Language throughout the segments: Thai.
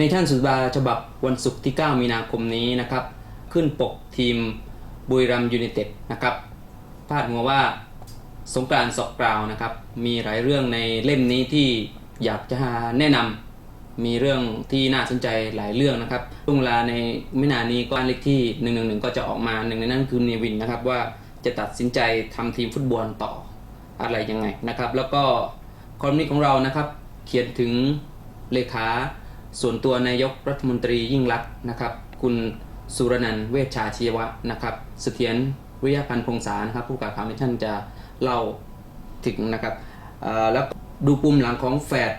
ในท่านสุดาฉบับวันศุกร์ที่ 9 มีนาคมนี้นะครับ ขึ้นปกทีมบุรีรัมยูไนเต็ดนะครับพาดหัวว่าสงกรานต์สอกกราวนะครับ มีหลายเรื่องในเล่มนี้ที่อยากจะแนะนำมีเรื่องที่น่าสนใจหลายเรื่องนะครับช่วงเวลาในไม่นานนี้ก็อันเล็กที่111ก็จะออกมาหนึ่งในนั้นคือเนวินนะครับว่าจะตัดสินใจทำทีมฟุตบอลต่ออะไรยังไงนะครับ แล้วก็คอลัมนิสต์ของเรานะครับ เขียนถึงเลขา ส่วนตัวนายกรัฐมนตรียิ่งลักษณ์นะครับ คุณสุรนันท์เวชชาชีวะนะครับเสถียรวิทยาพันธ์พงษานะครับ ผู้ประกาศข่าวในท่านจะเล่าถึงนะครับแล้วดูปุ่มหลังของแฝด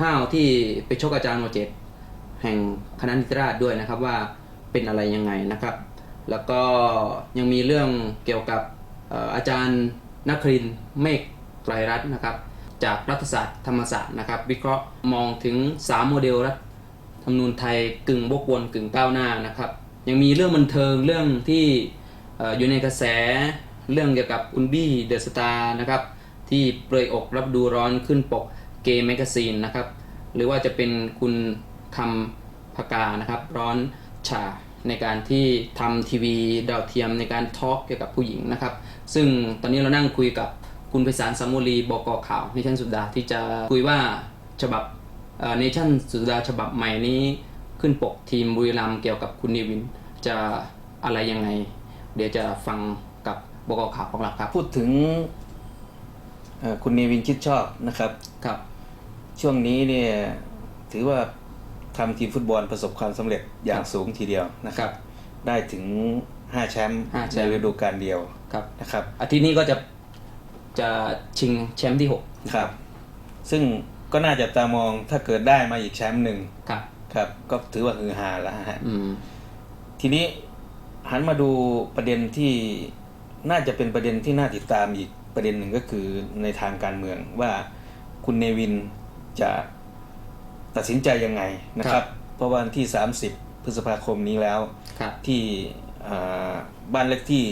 ห้าวที่ไปชกอาจารย์โมเจตแห่งคณะนิติราษฎร์ด้วยนะครับว่าเป็นอะไรยังไงนะครับ แล้วก็ยังมีเรื่องเกี่ยวกับอาจารย์นักครินเมฆไตรรัตน์นะครับ จากรัฐศาสตร์ธรรมศาสตร์นะครับ วิเคราะห์มองถึง 3 โมเดลรัฐ ธรรมนูญไทยกึ่งบกวนกึ่งก้าวหน้านะครับ ยังมีเรื่องบันเทิงเรื่องที่ออยู่ในกระแสเรื่องเกี่ยวกับอุนบี้เดอะสตาร์นะครับที่เปรยอกรับดูร้อนขึ้นปกเกมแมกซีนนะครับหรือว่าจะเป็นคุณคำพกานะครับร้อนฉาในการที่ทำทีวีดาวเทียมในการทอล์กเกี่ยวกับผู้หญิงนะครับ ซึ่งตอนนี้เรานั่งคุยกับคุณไพศาลสามุรีบกข่าวในชั้นสุดาที่จะคุยว่าฉบับ ในชั้นสุดาฉบับใหม่นี้ขึ้นปกทีมบุรีรัมย์เกี่ยวกับคุณเนวิน จะอะไรยังไง เดี๋ยวจะฟังกับบกข่าวของเราครับ พูดถึงเอ่อคุณเนวินชิดชอบนะครับครับ ช่วงนี้เนี่ยถือว่าทำทีมฟุตบอลประสบความสำเร็จอย่างครับสูงทีเดียวนะคครัรับบได้ถึง 5 แชมป์ห้าแชในมป์ฤดูกาลเดียวครับนะครับอาทิตย์นี้ก็จะจะชิงแชมป์ที่หกครับ ซึ่ง ก็น่าจะตามองถ้าเกิดได้มาอีกแชมป์หนึ่งครับ ครับ ก็ถือว่าฮือฮาแล้วฮะอืมทีนี้หันมาดูประเด็นที่น่าจะเป็นประเด็นที่น่าติดตามอีกประเด็นหนึ่งก็คือในทางการเมืองว่าคุณเนวินจะตัดสินใจยังไงนะครับ เพราะวันที่ 30 พฤษภาคมนี้แล้วครับที่อ่าบ้านเลขที่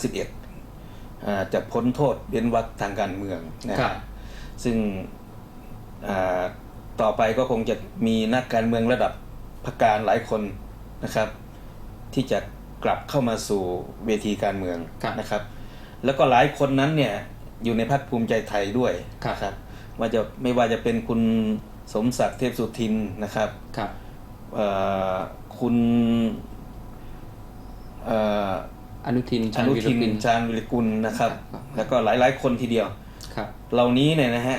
111อ่าจะพ้นโทษเว้นวรรคทางการเมืองนะคครัรับบซึ่งอ่า ต่อไปก็คงจะมีนักการเมืองระดับพรรคการหลายคนนะครับ ที่จะกลับเข้ามาสู่เวทีการเมืองครับนะครับ แล้วก็หลายคนนั้นเนี่ยอยู่ในพรรคภูมิใจไทยด้วยครับนะครับว่าจะไม่ว่าจะเป็นคุณสมศักดิ์เทพสุทินนะครับครับเอ่อคุณเอ่ออนุทินอชาญนุวิรทินกุลชาญวิรกุลนะครับครับ แล้วก็หลายๆคนทีเดียวครับเหล่านี้เนี่ยนะฮะ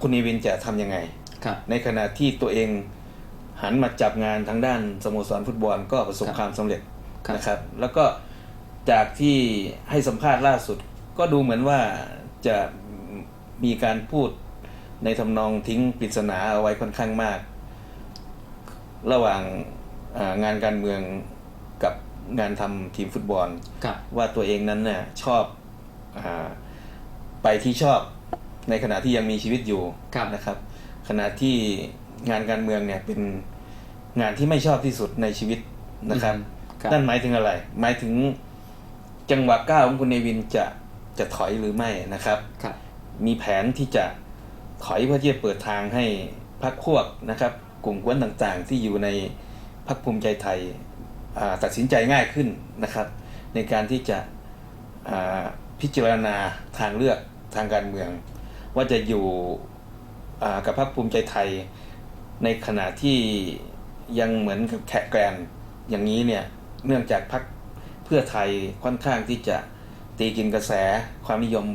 คุณเนวินจะทำยังไงครับในขณะที่ตัวเองหันมาจับงานทางด้านสโมสรฟุตบอลก็ประสบครับความสำเร็จครับนะครับ แล้วก็จากที่ให้สัมภาษณ์ล่าสุด ก็ดูเหมือนว่าจะมีการพูดในทำนองทิ้งปริศนาเอาไว้ค่อนข้างมาก ระหว่างอ่างานการเมืองกับงานทำทีมฟุตบอลครับว่าตัวเองนั้นน่ะชอบอาไปที่ชอบ ในขณะที่ยังมีชีวิตอยู่ครับนะครับ ขณะที่งานการเมืองเนี่ยเป็นงานที่ไม่ชอบที่สุดในชีวิตนะครับอืมครับนั่นหมายถึงอะไร หมายถึงจังหวะก้าวของคุณเนวินจะจะถอยหรือไม่นะครับครับมีแผนที่จะถอยเพื่อที่จะเปิดทางให้พรรคพวกนะครับ กลุ่มกวนต่างๆ ที่อยู่ในพรรคภูมิใจไทยอ่าตัดสินใจง่ายขึ้นนะครับ ในการที่จะอ่าพิจารณาทางเลือกทางการเมือง ว่าจะอยู่อ่ากับพรรคภูมิใจไทย ในขณะที่ยังเหมือนกับแขกแกรนอย่างนี้เนี่ยเนื่องจากพรรคเพื่อไทยค่อนข้างที่จะตีกินกระแสความนิยม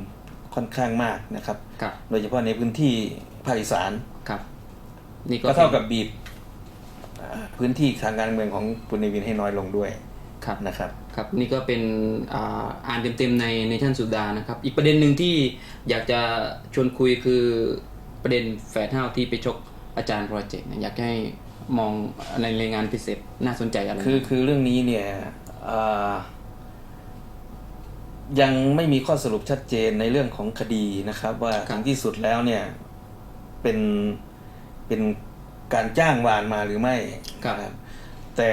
ค่อนข้างมากนะครับครับโดยเฉพาะในพื้นที่ภาคอีสานครับนี่ก็ก็เท่ากับบีบอ่าพื้นที่ทางการเมืองของคุณเนวินให้น้อยลงด้วยครับนะครับ ครับนี่ก็เป็นอ่าอ่านเต็มๆในในชั้นสุดานะครับ อีกประเด็นหนึ่งที่อยากจะชวนคุยคือประเด็นแฝดห้าวที่ไปชกอาจารย์โปรเจกต์เนี่ยอยากให้มองในรายงานพิเศษน่าสนใจอะไรคือคือเรื่องนี้เนี่ยอ่ายังไม่มีข้อสรุปชัดเจนในเรื่องของคดีนะครับ ว่าถึงที่สุดแล้วเนี่ยเป็นเป็นการจ้างวานมาหรือไม่ครับนะแต่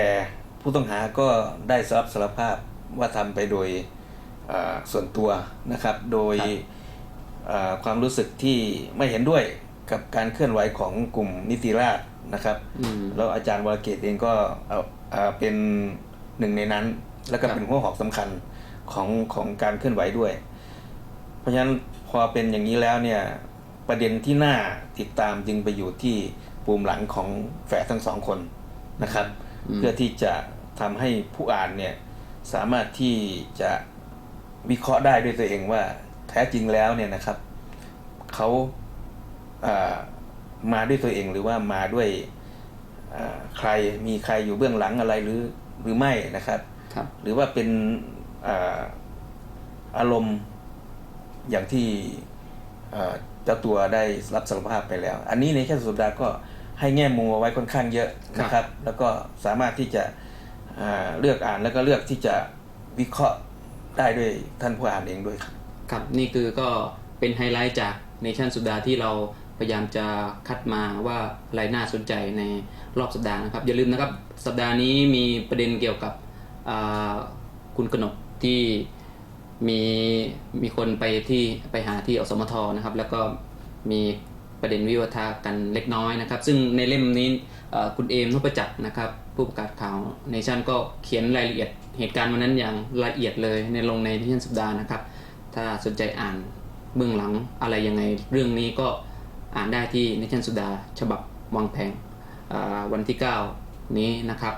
ผู้ต้องหาก็ได้สรับสารภาพว่าทำไปโดยอ่าส่วนตัวนะครับ โดยครับอ่าความรู้สึกที่ไม่เห็นด้วยกับการเคลื่อนไหวของกลุ่มนิติราษฎร์นะครับอืมแล้วอาจารย์วรเกตเองก็เอาอ่าเป็นหนึ่งในนั้น แล้วก็ครับเป็นหัวหอกสำคัญของของการเคลื่อนไหวด้วย เพราะฉะนั้นพอเป็นอย่างนี้แล้วเนี่ยประเด็นที่น่าติดตามจึงไปอยู่ที่ปูมหลังของแฝดทั้งสองคนนะครับอืมเพื่อที่จะ ทำให้ผู้อ่านเนี่ยสามารถที่จะวิเคราะห์ได้ด้วยตัวเองว่าแท้จริงแล้วเนี่ยนะครับเขาอ่ามาด้วยตัวเองหรือว่ามาด้วยอ่าใครมีใครอยู่เบื้องหลังอะไรหรือหรือไม่นะครับครับหรือว่าเป็นอาอารมณ์อย่างที่เอ่อเจ้าตัวได้รับสารภาพไปแล้ว อันนี้ในแค่สุดาห์ก็ให้แง่มุมเอาไว้ค่อนข้างเยอะนะครับ แล้วก็สามารถที่จะอ่า เลือกอ่านแล้วก็เลือกที่จะวิเคราะห์ได้ด้วยท่านผู้อ่านเองด้วยครับครับนี่คือก็เป็นไฮไลท์จากในชั่นสุดาที่เราพยายามจะคัดมาว่าอะไรน่าสนใจในรอบสัปดาห์นะครับ อย่าลืมนะครับสัปดาห์นี้มีประเด็นเกี่ยวกับคุณกนกที่มีมีคนไปที่ไปหาที่อสมทนะครับ แล้วก็มีประเด็นวิวาทะกันเล็กน้อยนะครับ ซึ่งในเล่มนี้คุณเอมนุประจักษ์นะครับ ผู้ประกาศข่าวเนชั่นก็เขียนรายละเอียดเหตุการณ์วันนั้นอย่างละเอียดเลยในลงในเนชั่นสัปดาห์นะครับ ถ้าสนใจอ่านเบื้องหลังอะไรยังไงเรื่องนี้ก็อ่านได้ที่นิชันสุดาฉบับวังแพงวันที่ 9 นี้นะครับ